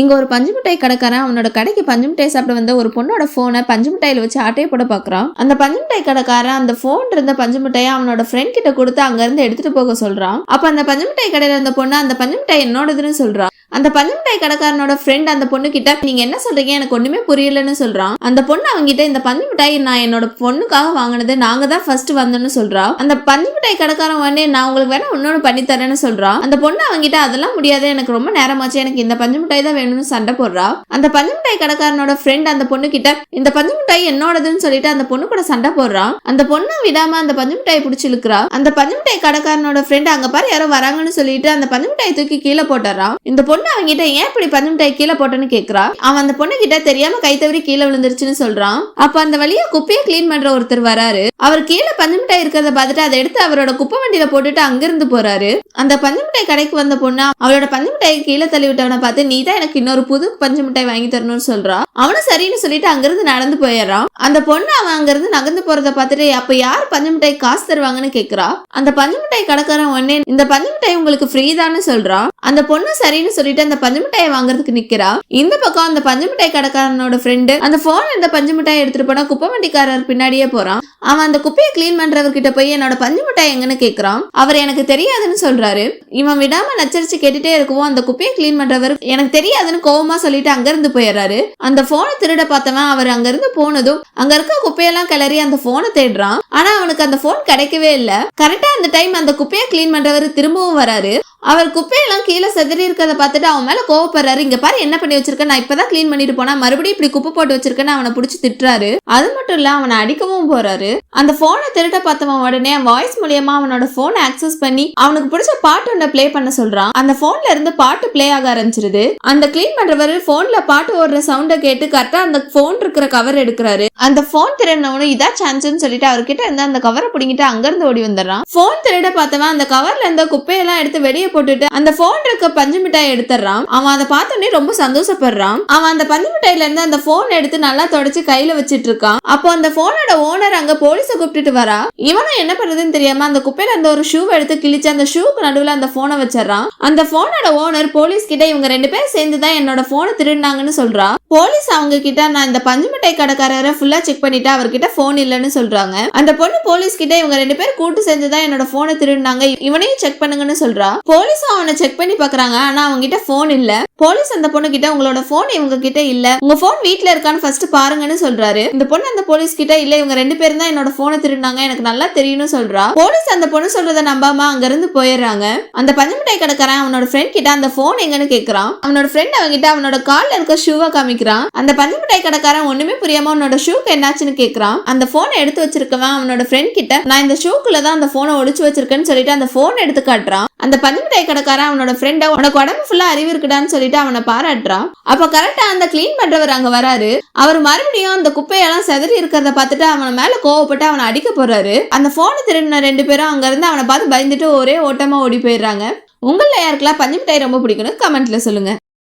இங்க ஒரு பஞ்சு மிட்டாய் கடைக்காரன் அவனோட கடைக்கு பஞ்சு மிட்டாய் சாப்பிட வந்த ஒரு பொண்ணோட ஃபோனை பஞ்சு மிட்டாயில் வச்சு ஆட்டையை போட பாக்குறான். அந்த பஞ்சு மிட்டாய் கடைக்காரன் அந்த ஃபோன் இருந்த பஞ்சு மிட்டாயை அவனோட ஃப்ரெண்ட் கிட்ட கொடுத்து அங்கேருந்து எடுத்துகிட்டு எடுத்துட்டு போக சொல்றான். அப்போ அந்த பஞ்சு மிட்டாய் கடையில இருந்த பொண்ணு அந்த பஞ்சு மிட்டாய் என்னோடதுன்னு சொல்றான் அந்த பஞ்சு மிட்டாய் கடைக்காரனோட ஃப்ரெண்ட் அந்த பொண்ணு கிட்ட நீங்க என்ன சொல்றீங்க? எனக்கு ஒண்ணுமே புரியலன்னு சொல்றான் அந்த பொண்ணு அவங்கிட்ட இந்த பஞ்சு மிட்டாய் நான் என்னோட பொண்ணுக்காக வாங்கினது நாங்க தான் ஃபர்ஸ்ட் வந்தோம்னு சொல்றா. அந்த பஞ்சு மிட்டாய் கடைக்காரன் உடனே நான் உங்களுக்கு வேணா இன்னொன்னு பண்ணி தரேன்னு சொல்றான் அந்த பொண்ணு அவங்கிட்ட அதெல்லாம் முடியாது எனக்கு ரொம்ப நேரமாச்சு எனக்கு இந்த பஞ்சு மிட்டாய் தான் வேணும்னு சண்டை போடுறா. அந்த பஞ்சு மிட்டாய் கடைக்காரனோட ஃப்ரெண்ட் அந்த பொண்ணு கிட்ட இந்த பஞ்சு மிட்டாய் என்னோடதுன்னு சொல்லிட்டு அந்த பொண்ணு கூட சண்டை போடுறான் அந்த பொண்ணு விடாம அந்த பஞ்சு மிட்டாய் பிடிச்சி இழுக்கிறா. அந்த பஞ்சு மிட்டாய் கடைக்காரனோட ஃப்ரெண்ட் அங்க பாரு யாரோ வராங்கன்னு சொல்லிட்டு அந்த பஞ்சு மிட்டாய் தூக்கி கீழே போட்டுறான் இந்த பொண்ணு அவங்கிட்ட ஏன் இப்படி பஞ்சு மிட்டாய் கீழே போட்டேன்னு கேக்குறா? அவன் அந்த பொண்ணு கிட்ட தெரியாம கை தவறி கீழே விழுந்துருச்சுன்னு சொல்றான். அப்ப அந்த வழியா குப்பையை கிளீன் பண்ற ஒருத்தர் வராரு. அவர் கீழே பஞ்சு மிட்டாய் இருக்கிறத பார்த்துட்டு அதை எடுத்து அவரோட குப்பை வண்டியில போட்டுட்டு அங்கிருந்து போறாரு. அந்த பஞ்சு மிட்டாய் கடைக்கு வந்த பொண்ணு அவளோட பஞ்சு மிட்டாய் கீழே தள்ளி விட்டவனை பார்த்து நீ தான் எனக்கு இன்னொரு புது பஞ்சு மிட்டாய் வாங்கி தரணும்னு சொல்றா. அவனும் சரின்னு சொல்லிட்டு அங்கிருந்து நடந்து போயிடுறான். அந்த பொண்ணு அவன் அங்கிருந்து நகர்ந்து போறத பார்த்துட்டு அப்ப யார் பஞ்சு மிட்டாய் காசு தருவாங்கன்னு கேக்குறா? அந்த பஞ்சு மிட்டாய் கடைக்காரன் உடனே இந்த பஞ்சு மிட்டாய் உங்களுக்கு ஃப்ரீ தான்னு சொல்றான் அந்த பொண்ணு சரின்னு சொல்லிட்டு அந்த பஞ்சு மிட்டாயை வாங்குறதுக்கு நிக்கிறா. இந்த பக்கம் அந்த பஞ்சு மிட்டாய் கடைக்காரனோட ஃப்ரெண்டு அந்த போன் இந்த பஞ்சு மிட்டாய் எடுத்துட்டு போனா குப்பை வண்டிக்காரர் பின்னாடியே போறான். அவன் அந்த குப்பையை க்ளீன் பண்றவர்கிட்ட போய் என்னோட பஞ்சு மிட்டாய் எங்கன்னு கேக்குறான். அவர் எனக்கு தெரியாதுன்னு சொல்றாரு. இவன் விடாம நச்சரிச்சு கேட்டுட்டே இருக்கவும் அந்த குப்பையை க்ளீன் பண்றவர் எனக்கு தெரியாதுன்னு கோவமா சொல்லிட்டு அங்கிருந்து போயிடுறாரு. அந்த போனை திருட பார்த்தவன் அவர் அங்கிருந்து போனதும் அங்க இருக்க குப்பையெல்லாம் கிளறி அந்த போனை தேடுறான். ஆனா அவனுக்கு அந்த போன் கிடைக்கவே இல்ல. கரெக்டா அந்த டைம் அந்த குப்பையை க்ளீன் பண்றவர் திரும்பவும் வராரு. அவர் குப்பையெல்லாம் கீழே செதறி இருக்கிறத பார்த்துட்டு அவன் மேல கோவப்படுறாரு. இங்க பாரு என்ன பண்ணி வச்சிருக்கேன் நான் இப்பதான் க்ளீன் பண்ணிட்டு போனா மறுபடியும் இப்படி குப்பை போட்டு வச்சிருக்கேன்னு அவனை பிடிச்சி திட்டுறாரு. அது மட்டும் இல்ல அவனை அடிக்கவும் போறாரு. அந்த போனை திருட்ட பார்த்தவன் உடனே வாய்ஸ் மூலியமா அவனோட போனை ஆக்சஸ் பண்ணி அவனுக்கு பிடிச்ச பாட்டு ஒண்ணு பிளே பண்ண சொல்றான். அந்த போன்ல இருந்து பாட்டு ப்ளே ஆக ஆரம்பிச்சிருது. அந்த கிளீன் பண்றவர் போன்ல பாட்டு ஓடுற சவுண்ட கேட்டு கரெக்டா அந்த போன் இருக்கிற கவர் எடுக்கிறாரு. அந்த போன் திருடனவனும் இதா சான்ஸ்னு சொல்லிட்டு அவர்கிட்ட இருந்து அந்த கவரை பிடிங்கிட்டு அங்க இருந்து ஓடி வந்துடுறான். போன் திருட பார்த்தவன் அந்த கவர்ல இருந்த குப்பையெல்லாம் எடுத்து வெளியே போட்டுட்டு அந்த போன் இருக்க பஞ்சு மிட்டாய் எடுத்துறான் அவன் அதை பார்த்தோன்னே ரொம்ப சந்தோஷப்படுறான். அவன் அந்த பஞ்சு மிட்டாயில இருந்து அந்த போன் எடுத்து நல்லா தொடச்சு கையில வச்சிட்டு இருக்கான். அப்போ அந்த போனோட ஓனர் அங்க போலீஸ கூப்பிட்டுட்டு வரா. இவனும் என்ன பண்றதுன்னு தெரியாம அந்த குப்பையில இருந்த ஒரு ஷூ எடுத்து கிழிச்சு அந்த ஷூக்கு நடுவுல அந்த போனை வச்சிடறான் அந்த போனோட ஓனர் போலீஸ் கிட்ட இவங்க ரெண்டு பேரும் சேர்ந்து தான் என்னோட போனை திருடினாங்கன்னு சொல்றா. போலீஸ் அவங்க கிட்ட நான் இந்த பஞ்சு மிட்டாய் கடைக்காரரை ஃபுல்லா செக் பண்ணிட்டு அவர்கிட்ட போன் இல்லைன்னு சொல்றாங்க. அந்த பொண்ணு போலீஸ் கிட்ட இவங்க ரெண்டு பேரும் கூட்டு சேர்ந்து தான் என்னோட போனை திருடினாங்க. இவனையும் செக் பண்ணுங்கன்னு சொல்றா. போலீஸ் அவனை செக் பண்ணி பாக்குறாங்க. ஆனா அவங்க கிட்ட போன் இல்ல. போலீஸ் அந்த பொண்ணு கிட்ட உங்களோட போன் இவங்க கிட்ட இல்ல. உங்க போன் வீட்டுல இருக்கான்னு ஃபர்ஸ்ட் பாருங்கன்னு சொல்றாரு. இந்த பொண்ணு அந்த போலீஸ் கிட்ட இல்ல. இவங்க ரெண்டு பேரும் தான் என்னோட போனை திருடினாங்க எனக்கு நல்லா தெரியும்னு சொல்றா. போலீஸ் அந்த பொண்ணு சொல்றத நம்பாம அங்க இருந்து போயிடுறாங்க. அந்த பஞ்சமிட்டாய் கடைக்காரன் அவனோட ஃப்ரெண்ட் கிட்ட அந்த போன் எங்கன்னு கேக்குறான். அவனோட ஃப்ரெண்ட் அவன்கிட்ட அவனோட கால்ல இருக்க ஷூவை காமிக்கிறான். அந்த பஞ்சமிட்டாய் கடைக்காரன் ஒண்ணுமே புரியாம அவனோட ஷூக்கு என்னாச்சுன்னு கேக்குறான். அந்த போனை எடுத்து வச்சிருக்கவன் அவனோட ஃப்ரெண்ட் கிட்ட நான் இந்த ஷூக்குள்ள தான் அந்த போனை ஒழிச்சு வச்சிருக்கேன்னு சொல்லிட்டு அந்த போன் எடுத்து காட்டுறான். அந்த பஞ்சு மிட்டாய் கடைக்காரன் அவனோட ஃப்ரெண்ட உனக்கு உடம்பு ஃபுல்லா அறிவு இருக்குடான்னு சொல்லிட்டு அவனை பாராட்டுறான். அப்ப கரெக்டா அந்த க்ளீன் பண்றவர் அங்க வராரு. அவர் மறுபடியும் அந்த குப்பையெல்லாம் செதறி இருக்கிறத பார்த்துட்டு அவனை மேல கோவப்பட்டு அவனை அடிக்க போறாரு. அந்த போனை திருடின ரெண்டு பேரும் அங்க இருந்து அவனை பார்த்து பயந்துட்டு ஒரே ஓட்டமா ஓடி போயிடுறாங்க. உங்கள யாருக்கெல்லாம் பஞ்சு மிட்டாய் ரொம்ப பிடிக்கும்னு கமெண்ட்ல சொல்லுங்க.